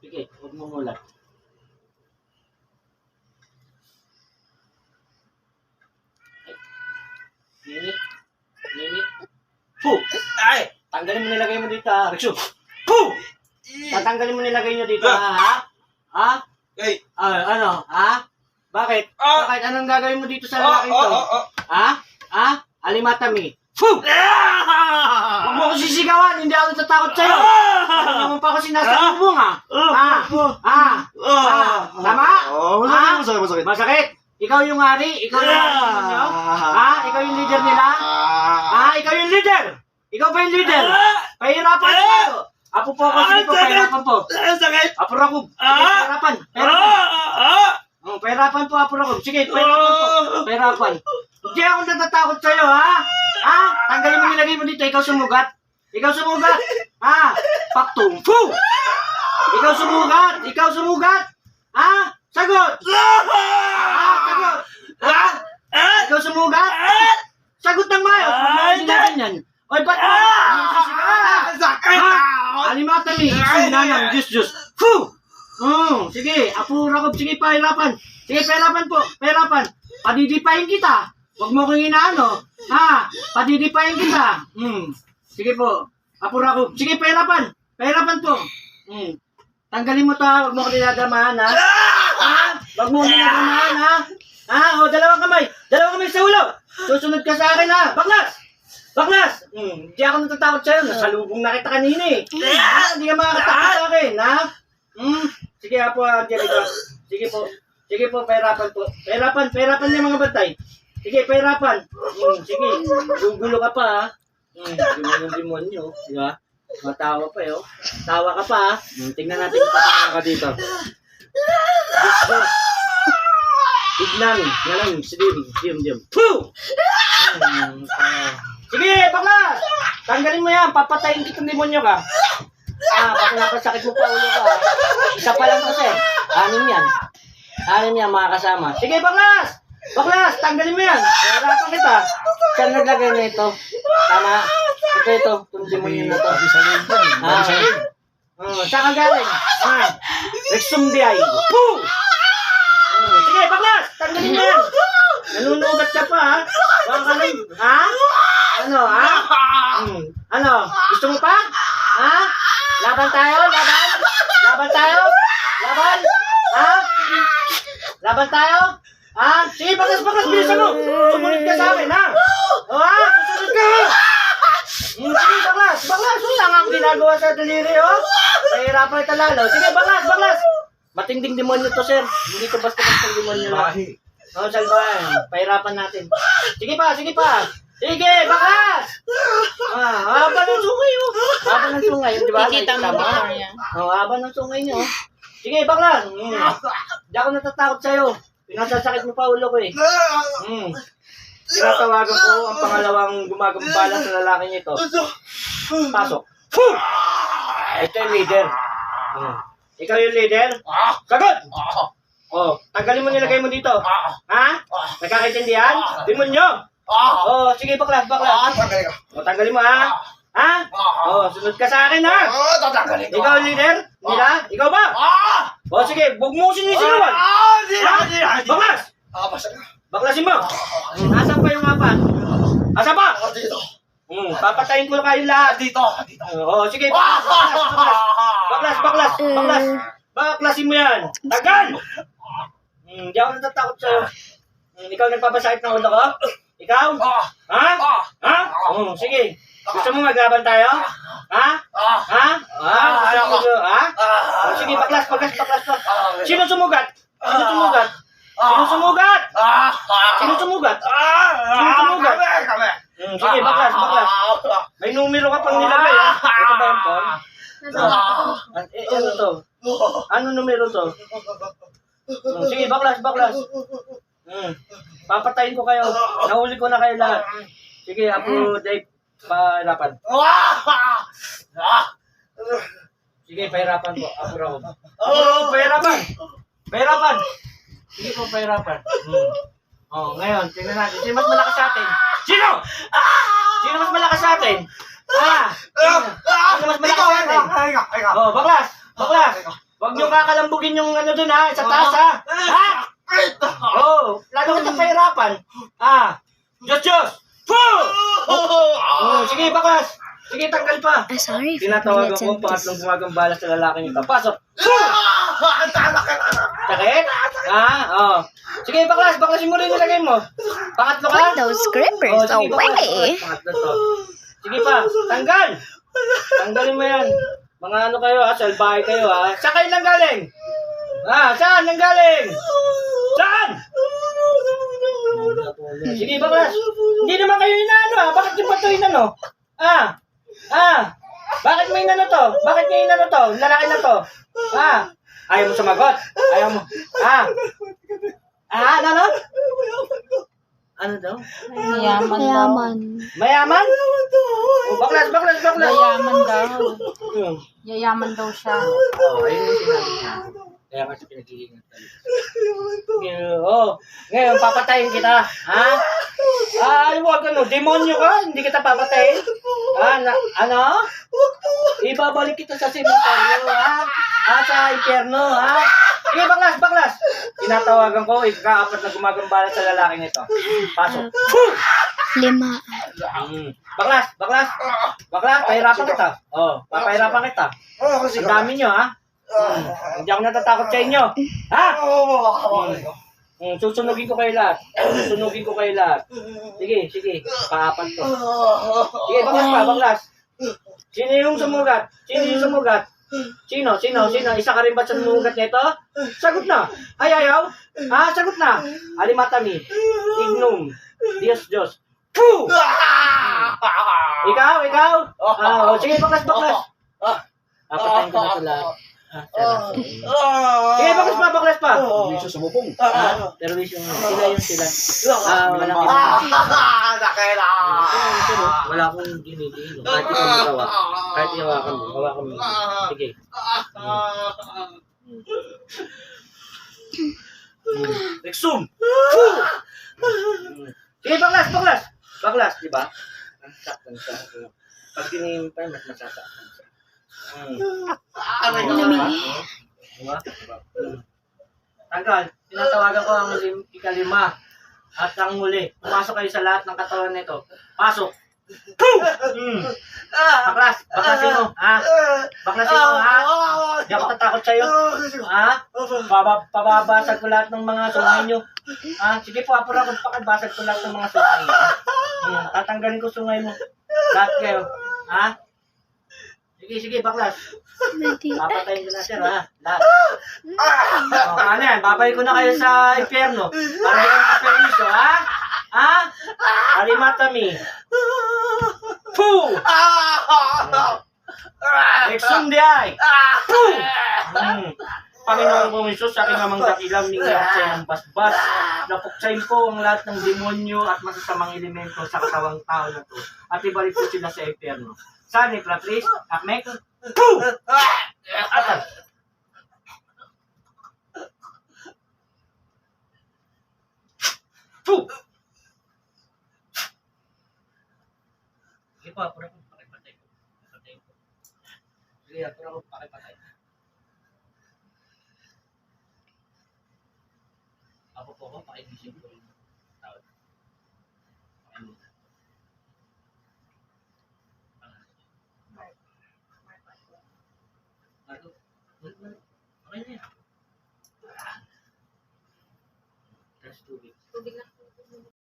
Sige, huwag mo mulat. Init. Init. Puh! Ay! Tanggalin mo nilagay mo dito, ha? Riksyo. Puh! Tatanggalin mo nilagay nyo dito, ha? Ha? Ha? Ay. Ah, ano? Ha? Bakit? Ah. Bakit? Anong gagawin mo dito sa Oh, lalaki oh, to? oh, oh. Ha? Ha? Alimatami. Puh! Huwag mo ko sisigawan, hindi ako natatakot sa'yo. Ano naman pa ako sinasalubong, ha? Ha? Ha? Ha? Tama? Oh, Ha? masakit, masakit, masakit. Masakit. Ikaw yung hari? Ikaw yung hari sa inyo? Ha? Ikaw yung leader nila? Ha? Ikaw yung leader? Ikaw ba yung leader? Pahirapan ko. Apo po ako, sige po, pahirapan po. Sakit. Apo sige, pahirapan. Pahirapan. Oh, pahirapan po, Apo Rakob. Sige, pahirapan po. Pahirapan. Hindi ako natatakot sa'yo, ha? Ha? Tanggalin mo nilagay mo dito, ikaw sumugat. Ikaw sumugat. Ha? Paktung. Fu! Ikaw sumugat. Ikaw sumugat. Ha? Sagot. Ha? Sagot. Ha? Ikaw sumugat. Sagot ng mo akong ginaganyan. Oy, ba't mo? Sakit. Ha? Alimatami. Sinanang. Diyos, Diyos. Fu! Hmm, sige, Apo Rakob, sige, pahirapan. Sige, pahirapan po, pahirapan. Padidipahin kita. Huwag mo kong inaano. Ha? Padidipahin kita. Hmm. Sige po. Apo Rakob, sige, pahirapan. Pahirapan po. Hmm. Tanggalin mo to, huwag mo ko dinadamahan, ha? Ha? Huwag mo ko dinadamahan, ha? Ha? O, dalawang kamay. Dalawang kamay sa ulo. Susunod ka sa akin, ha? Baklas! Baklas! Hmm, hindi ako natatakot sa'yo. Nasalubong na kita kanina, eh. Hindi ka makakatakot sa akin, ha? Hmm. Sige, Apo Angelica. Sige po. Sige po, pahirapan po. Pahirapan, pahirapan niya mga bantay. Sige, pahirapan. Hmm, sige. Gugulo ka pa, ha? Hmm, yung demonyo, di ba? Matawa pa, yo. Tawa ka pa? Hmm, tingnan natin kung tatawa ka dito. Tignan. Yan sige, diem, diem. Puh! Hmm, ah. Sige, baklas! Tanggalin mo yan, papatayin kitang demonyo ka. Ah, baka napasakit mo pa ulo ka. Isa pa lang kasi. Anim yan. Anim yan mga kasama. Sige, baklas! Baklas, tanggalin mo yan. Hirapan kita. Saan naglagay na ito? Tama. Ito, ito. Itong demonyo na to. Ah, oh, saan ka galing? Ah, Rexum di ay. Poo! Oh, sige, baklas! Tanggalin mo yan. Nanunugat ka pa, ha? Baka ka lang, ha? Ano, ha? Hmm. Ano? Gusto mo pa? Ha? Laban tayo? Laban? Laban tayo? Laban? Ha? Laban tayo? Ha? Sige, baklas, baklas, bilisan mo. Sumunod ka sa akin, ha? O, ha? Susunod ka, ha? Hmm, sige, baklas, baklas. Wala nga ang ginagawa sa daliri, oh. Nahihirapan ito lalo. Sige, baklas, baklas. Matinding demonyo to, sir. Hindi to basta-basta demonyo lang. Oo, salbahan. Pahirapan natin. Sige pa, sige pa. Sige, baklas! Ah, haba ng sungay mo. Haba ng sungay, di ba? Ikita mo ba? Oo, haba ng sungay niyo. Sige, baklas. Mm. Hindi ako natatakot sa'yo. Pinasasakit mo pa ulo ko eh. Mm. Tinatawagan ko ang pangalawang gumagambala sa lalaking ito. Pasok. Ito yung leader. Mm. Ikaw yung leader? Sagot! Oh, tanggalin mo nilagay mo dito. Ha? Nagkakaintindihan? Demonyo! Oh, sige, baklas, baklas. Oh, tanggalin mo ha. Ha? Oh, sunod ka sa akin ha. Ikaw ang leader? Nila? Ikaw ba? Oh, sige, huwag mo sinisigawan. Ha? Baklas! Baklasin mo. Asan pa yung apat? Asan pa? Hmm, papatayin ko kayo lahat. Dito, dito. Oh, sige, baklas, baklas, baklas. Baklas, baklas, baklas. Baklasin mo yan. Tagal! Hmm, di ako natatakot sa'yo. Hmm, ikaw nagpapasakit ng ulo ko? Ikaw? Ha? Ha? Hmm, sige. Gusto mo maglaban tayo? Ha? Ha? Ha? Gusto mo, ha? Oh, sige, baklas, baklas, baklas, baklas. Sino sumugat? Sino sumugat? Sino sumugat? Sino sumugat? Sino sumugat? Hmm, sige, baklas, baklas. May numero ka pang nilagay, ha? Ito ba yung phone? Ah, eh, ano to? Ano numero to? Hmm, sige, baklas, baklas. Hmm. Papatayin ko kayo. Nahuli ko na kayo lahat. Sige, Apo Dave, pahirapan. Sige, pahirapan po. Apo Rahob. Oh, pahirapan. Pahirapan. Sige po, pahirapan. Hmm. Oh, ngayon, tingnan natin. Sino mas malakas sa atin? Sino? Sino mas malakas sa atin? Ah! Sino? Sino mas malakas sa atin? Oh, baklas! Baklas! Huwag niyo kakalambugin yung ano dun ha, sa taas ha. Ha? Oh, lalo kita pahirapan. Ah. Diyos, Diyos. Fu! Oh, sige, bakas. Sige, tanggal pa. Ah, sorry for Tinatawagan minutes ko and ang pangatlong gumagambala sa lalaking ito. Pasok. Sakit? Ah, oh. Sige, baklas. Baklasin mo rin yung lagay mo. Pangatlo ka? Those grippers Oh, sige, baklas, away. baklas. Pangatlo to. Sige pa. Tanggal. Tanggalin mo yan. Mga ano kayo ha, salbahe kayo ha. Saan kayo nang galing? Ah, saan nang galing? Saan? Sige, baklas. Hindi naman kayo inaano ha. Bakit yung pato inano? Ah, ah. Bakit may inano to? Bakit may inano to? Lalaki na to. Ah, ayaw mo sumagot. Ayaw mo. Ah. Ah, ano, ano? Ano daw? Yaman daw. Mayaman. Mayaman? Oh, baklas, baklas, baklas. Yayaman daw. Yayaman daw siya. Oh, ayun yung sinabi niya. Kaya siya pinag-iingat talaga. Oh, ngayon papatayin kita. Ha? Ah, wag ano, demonyo ka, hindi kita papatayin. Ah, na, ano? Ibabalik kita sa sementeryo, ha? Ah, sa impyerno, ha? Sige, baklas, baklas. Tinatawagan ko, ika-apat na gumagambala sa lalaking ito. Pasok. Lima. Mm. Baklas, baklas. Baklas, pahirapan kita. Oh, papahirapan kita. Ang dami nyo, ha? Hmm. Hindi ako natatakot sa inyo. Ha? Hmm, susunugin ko kayo lahat. Susunugin ko kayo lahat. Sige, sige. Paapan to. Sige, baklas pa, baklas. Sino yung sumugat? Sino yung sumugat? Sino? Sino? Sino? Isa ka rin ba sa sumugat nito? Sagot na. Ay, ayaw? Ha? Sagot na. Alimatami. Ignum. Dios, Diyos. Puh! Ikaw, ikaw? Ah, oh, sige, baklas, baklas. Papatayin ko na ito lahat. Ah, Sige, baklas pa, baklas pa. Bisa sumupong. Ah, pero issue nga, sila yung sila. Ah, wala kang wala akong ginigil. Kahit ikaw magawa. Kahit hawakan mo, hawakan mo. Sige. Exum! Sige, baklas, baklas! Baklas, di ba? Nasaktan siya. Pag tinimpay, mas masasaktan siya. Mm. Namili. Diba? Diba? Mm. Tanggal. Tinatawagan ko ang lim- ikalima. At ang muli. Pumasok kayo sa lahat ng katawan nito. Pasok. Mm. Baklas. Baklasin mo. Ha? Baklasin mo, ha? Hindi ako tatakot sa'yo. Ha? Paba, pababasag ko lahat ng mga sungay nyo. Ha? Sige po, apura ko pakabasag ko lahat ng mga sungay. Hmm, tatanggalin ko sungay mo. Lahat kayo. Ha? Sige, sige, baklas. Papatayin ko na sir, ha? Lahat. O, ano yan? Babay ko na kayo sa impyerno. Para hindi kayo kapermiso, ha? Ha? Alimatami. Poo! Exum di ay. Poo! Hmm. Panginoon kong Isus, sa aking amang dakilang ningyak sa ng basbas. Napuksayin ko ang lahat ng demonyo at masasamang elemento sa katawang tao na to. At ibalik ko sila sa impyerno. Sani, Platris, Akmek! Atas. Poo! Sige po, apura.